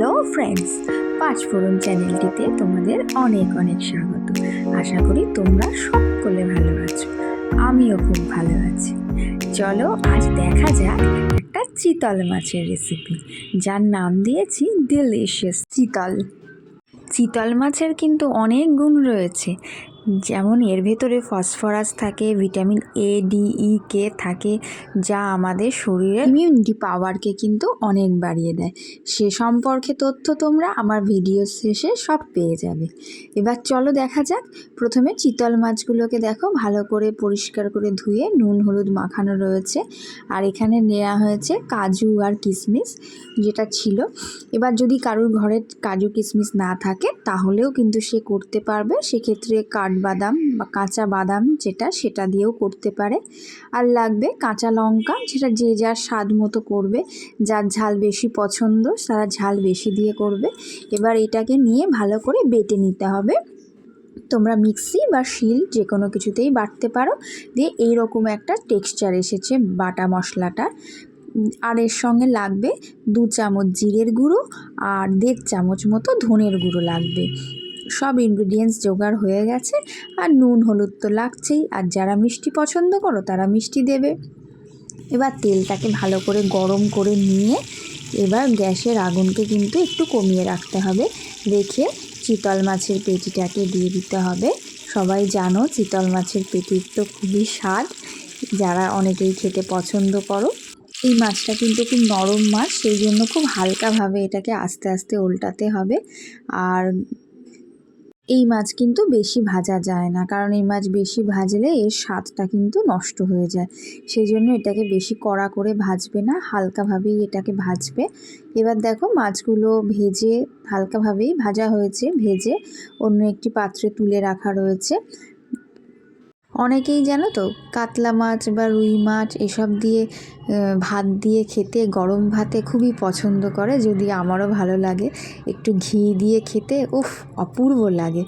Hello friends পাঁচফোড়ন চ্যানেলটিতে তোমাদের অনেক অনেক স্বাগত। আশা করি তোমরা সকলে ভালো আছো, আমিও খুব ভালো আছি। চলো আজ দেখা যাক একটা চিতল মাছের রেসিপি যার নাম দিয়েছি ডিলিশিয়াস চিতল। চিতল মাছের কিন্তু অনেক গুণ রয়েছে যেমন এর ভেতরে ফসফরাস থাকে, ভিটামিন এ ডি ই কে থাকে, যা আমাদের শরীরে ইমিউনিটি পাওয়ারকে কিন্তু অনেক বাড়িয়ে দেয়। সে সম্পর্কে তথ্য তোমরা আমার ভিডিও শেষে সব পেয়ে যাবে। এবার চলো দেখা যাক, প্রথমে চিতল মাছগুলোকে দেখো, ভালো করে পরিষ্কার করে ধুয়ে নুন, হলুদ মাখানো রয়েছে। আর এখানে নেওয়া হয়েছে কাজু আর কিশমিশ যেটা ছিল। এবার যদি কারোর ঘরে কাজু কিশমিশ না থাকে, তাহলেও কিন্তু সে করতে পারবে। সেক্ষেত্রে কাঠবাদাম বা কাঁচা বাদাম যেটা সেটা দিয়েও করতে পারে। আর লাগবে কাঁচা লঙ্কা, যেটা যে যার স্বাদ মতো করবে, যার ঝাল বেশি পছন্দ, তারা ঝাল বেশি দিয়ে করবে। এবার এটাকে নিয়ে ভালো করে বেটে নিতে হবে। তোমরা মিক্সি বা শিল যে কোনো কিছুতেই বাটতে পারো। দিয়ে এইরকম একটা টেক্সচার এসেছে বাটা মশলাটা। আর এর সঙ্গে লাগবে দু চামচ জিরের গুঁড়ো আর দেড় চামচ মতো ধনের গুঁড়ো লাগবে। সব ইনগ্রিডিয়েন্টস জোগাড় হয়ে গেছে আর নুন, হলুদ তো লাগছেই। আর যারা মিষ্টি পছন্দ করো, তারা মিষ্টি দেবে। এবার তেলটাকে ভালো করে গরম করে নিয়ে এবার গ্যাসের আগুনকে কিন্তু একটু কমিয়ে রাখতে হবে। রেখে চিতল মাছের পেটিটাকে দিয়ে দিতে হবে। সবাই জানো চিতল মাছের পেটির তো খুবই স্বাদ। যারা অনেকেই খেতে পছন্দ করো, এই মাছটা কিন্তু খুব নরম মাছ, সেই জন্য খুব হালকাভাবে এটাকে আস্তে আস্তে উল্টাতে হবে। আর এই মাছ কিন্তু বেশি ভাজা যায় না, কারণ এই মাছ বেশি ভাজলে এর স্বাদটা কিন্তু নষ্ট হয়ে যায়। সেই জন্য এটাকে বেশি কড়া করে ভাজবে না, হালকাভাবেই এটাকে ভাজবে। এবার দেখো মাছগুলো ভেজে হালকাভাবেই ভাজা হয়েছে, ভেজে অন্য একটি পাত্রে তুলে রাখা রয়েছে। অনেকেই জানো তো কাতলা মাছ বা রুই মাছ এসব দিয়ে ভাত দিয়ে খেতে গরম ভাতে খুবই পছন্দ করে। যদি আমারও ভালো লাগে একটু ঘি দিয়ে খেতে উফ অপূর্ব লাগে।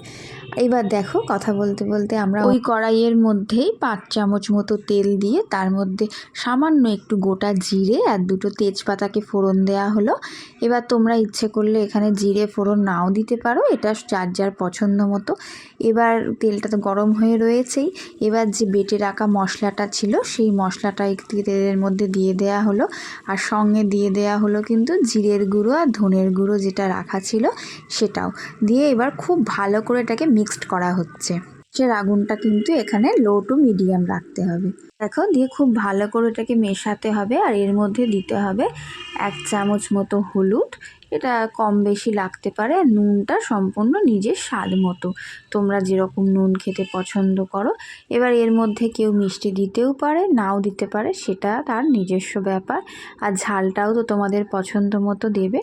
এবার দেখো কথা বলতে বলতে আমরা ওই কড়াইয়ের মধ্যেই পাঁচ চামচ মতো তেল দিয়ে তার মধ্যে সামান্য একটু গোটা জিরে আর দুটো তেজপাতাকে ফোড়ন দেওয়া হলো। এবার তোমরা ইচ্ছে করলে এখানে জিরে ফোড়ন নাও দিতে পারো এটা যার যার পছন্দ মতো। এবার তেলটা তো গরম হয়ে রয়েছেই এবার যে বেটে রাখা মশলাটা ছিল, সেই মশলাটা একটু তেলের মধ্যে দিয়ে দেয়া হলো। আর সঙ্গে দিয়ে দেয়া হলো কিন্তু জিরের গুঁড়ো আর ধনের গুঁড়ো যেটা রাখা ছিল সেটাও। দিয়ে এবার খুব ভালো করে এটাকে মিক্সড করা হচ্ছে। সে আগুনটা কিন্তু এখানে লো টু মিডিয়াম রাখতে হবে। দেখো, দিয়ে খুব ভালো করে এটাকে মেশাতে হবে আর এর মধ্যে দিতে হবে এক চামচ মতো হলুদ। এটা কম বেশি লাগতে পারে নুনটা সম্পূর্ণ নিজের স্বাদ মতো। তোমরা যেরকম নুন খেতে পছন্দ করো। এবার এর মধ্যে কেউ মিষ্টি দিতেও পারে, নাও দিতে পারে, সেটা তার নিজস্ব ব্যাপার। আর ঝালটাও তো তোমাদের পছন্দ মতো দেবে।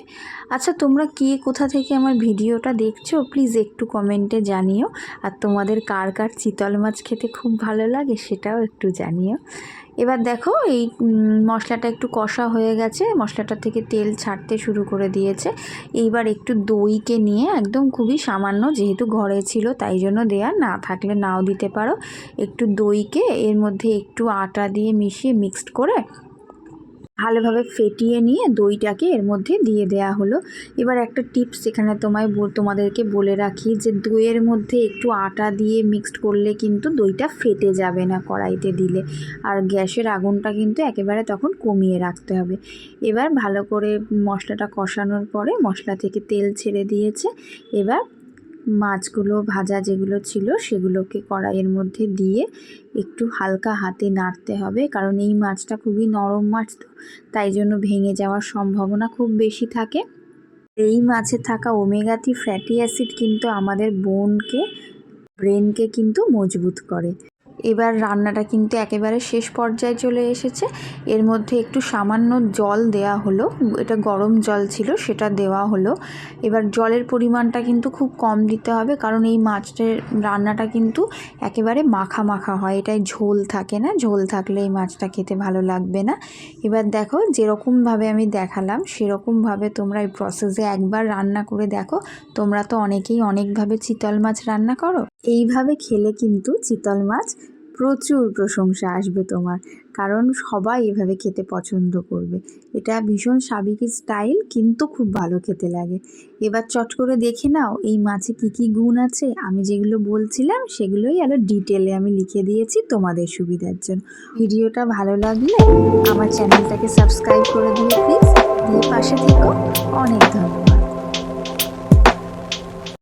আচ্ছা তোমরা কে কোথা থেকে আমার ভিডিওটা দেখছ? প্লিজ একটু কমেন্টে জানিও। আর তোমাদের কার কার চিতল মাছ খেতে খুব ভালো লাগে সেটাও একটু জানিও। এবার দেখো এই মশলাটা একটু কষা হয়ে গেছে, মশলাটা থেকে তেল ছাড়তে শুরু করে দিয়েছে। এইবার একটু দইকে নিয়ে একদম খুবই সামান্য, যেহেতু ঘরে ছিল, তাই জন্য দেয়া না থাকলে নাও দিতে পারো। একটু দইকে এর মধ্যে একটু আটা দিয়ে মিশিয়ে মিক্সড করে ভালোভাবে ফেটিয়ে নিয়ে দইটাকে এর মধ্যে দিয়ে দেয়া হলো। এবার একটা টিপস এখানে তোমায় তোমাদেরকে বলে রাখি যে দইয়ের মধ্যে একটু আটা দিয়ে মিক্সড করলে কিন্তু দইটা ফেটে যাবে না কড়াইতে দিলে। আর গ্যাসের আগুনটা কিন্তু একেবারে তখন কমিয়ে রাখতে হবে। এবার ভালো করে মশলাটা কষানোর পরে মশলা থেকে তেল ছেড়ে দিয়েছে। এবার মাছগুলো ভাজা যেগুলো ছিল সেগুলোকে কড়াইয়ের মধ্যে দিয়ে একটু হালকা হাতে নাড়তে হবে। কারণ এই মাছটা খুবই নরম মাছ তো, তাই জন্য ভেঙে যাওয়ার সম্ভাবনা খুব বেশি থাকে। এই মাছে থাকা ওমেগাথি ফ্যাটি অ্যাসিড কিন্তু আমাদের বোনকে, ব্রেনকে কিন্তু মজবুত করে। এবার রান্নাটা কিন্তু একেবারে শেষ পর্যায়ে চলে এসেছে। এর মধ্যে একটু সামান্য জল দেয়া হলো। এটা গরম জল ছিল, সেটা দেওয়া হলো। এবার জলের পরিমাণটা কিন্তু খুব কম দিতে হবে, কারণ এই মাছটার রান্নাটা কিন্তু একেবারে মাখা মাখা হয়। এটাই ঝোল থাকে না, ঝোল থাকলে এই মাছটা খেতে ভালো লাগবে না। এবার দেখো, যেরকমভাবে আমি দেখালাম, সেরকমভাবে তোমরা এই প্রসেসে একবার রান্না করে দেখো। তোমরা তো অনেকেই অনেকভাবে চিতল মাছ রান্না করো। এইভাবে খেলে কিন্তু চিতল মাছ প্রচুর প্রশংসা আসবে তোমার। কারণ সবাই এভাবে খেতে পছন্দ করবে। এটা ভীষণ সাবিকি স্টাইল কিন্তু খুব ভালো খেতে লাগে। এবার চট করে দেখে নাও, এই মাছে কি কি গুণ আছে? আমি যেগুলো বলছিলাম, সেগুলোই আরও ডিটেলে আমি লিখে দিয়েছি তোমাদের সুবিধার জন্য। ভিডিওটা ভালো লাগলে আমার চ্যানেলটাকে সাবস্ক্রাইব করে দিও প্লিজ দিয়ে পাশে থেকো। অনেক ধন্যবাদ।